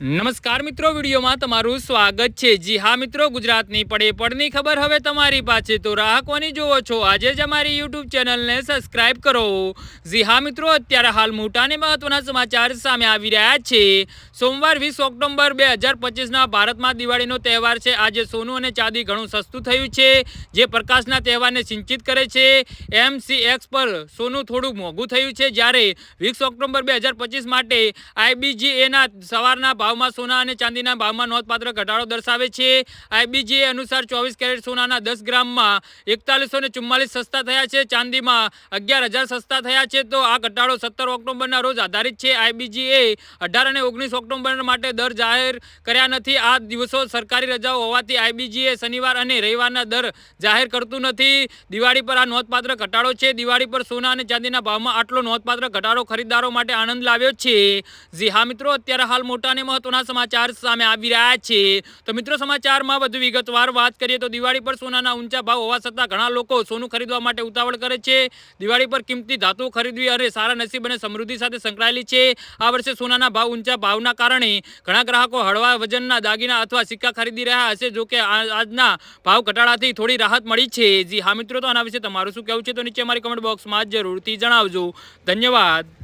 નમસ્કાર મિત્રો, વિડીયોમાં તમારું સ્વાગત છે. જી હા મિત્રો, ગુજરાતની પડે પડની ખબર હવે તમારી પાસે. તો રાહકોની જુઓ છો, આજે જ અમારી યુટ્યુબ ચેનલને સબસ્ક્રાઇબ કરો. જી હા મિત્રો, અત્યારે હાલ મોટા અને મહત્વના સમાચાર સામે આવી રહ્યા છે. સોમવાર વીસ ઓક્ટોબર બે હજાર પચીસના ભારતમાં દિવાળીનો તહેવાર છે. આજે સોનું અને ચાંદી ઘણું સસ્તું થયું છે. જે પ્રકાશના તહેવારને સિંચિત કરે છે. એમસીએક્સ પર સોનું થોડું મોંઘું થયું છે. જ્યારે વીસ ઓક્ટોબર બે હજાર પચીસ માટે આઈબીજીએના સવારના ભાવમાં સોના અને ચાંદીના ભાવમાં નોંધપાત્ર ઘટાડો દર્શાવે છે. આઈબીજીએ અનુસાર ચોવીસ કેરેટ સોનાના દસ ગ્રામમાં એકતાલીસો ને ચુમ્માલીસ સસ્તા થયા છે. ચાંદીમાં અગિયાર હજાર સસ્તા થયા છે. તો આ ઘટાડો સત્તર ઓક્ટોબરના રોજ આધારિત છે. આઈબીજીએ અઢાર અને ઓગણીસ ઓક્ટોબર માટે દર જાહેર કર્યા નથી. આ દિવસો સરકારી રજાઓ હોવાથી આઈબીજીએ શનિવાર અને રવિવારના દર જાહેર કરતું નથી. દિવાળી પર આ નોંધપાત્ર ઘટાડો છે. દિવાળી પર સોના અને ચાંદીના ભાવમાં આટલો નોંધપાત્ર ઘટાડો ખરીદદારો માટે આનંદ લાવ્યો છે. જી હા મિત્રો, અત્યારે હાલ મોટા અને મહત્વના સમાચાર સામે આવી રહ્યા છે. તો મિત્રો, સમાચારમાં વધુ વિગતવાર વાત કરીએ તો દિવાળી પર સોનાના ઊંચા ભાવ હોવા છતાં ઘણા લોકો સોનું ખરીદવા માટે ઉતાવળ કરે છે. દિવાળી પર કિંમતી ધાતુઓ ખરીદવી અને સારા નસીબ અને સમૃદ્ધિ સાથે સંકળાયેલી છે. આ વર્ષે સોનાના ભાવ ઊંચા ભાવના કારણે ઘણા ગ્રાહકો હળવા વજનના દાગીના અથવા સિક્કા ખરીદી રહ્યા હશે, જો કે આ- આજના ભાવ ઘટાડાથી થોડી રાહત મળી છે. જી હા મિત્રો, તો આના વિશે તમારું શું કહેવું છે? તો નીચે અમારી કમેન્ટ બોક્સમાં જરૂરથી જણાવજો. ધન્યવાદ.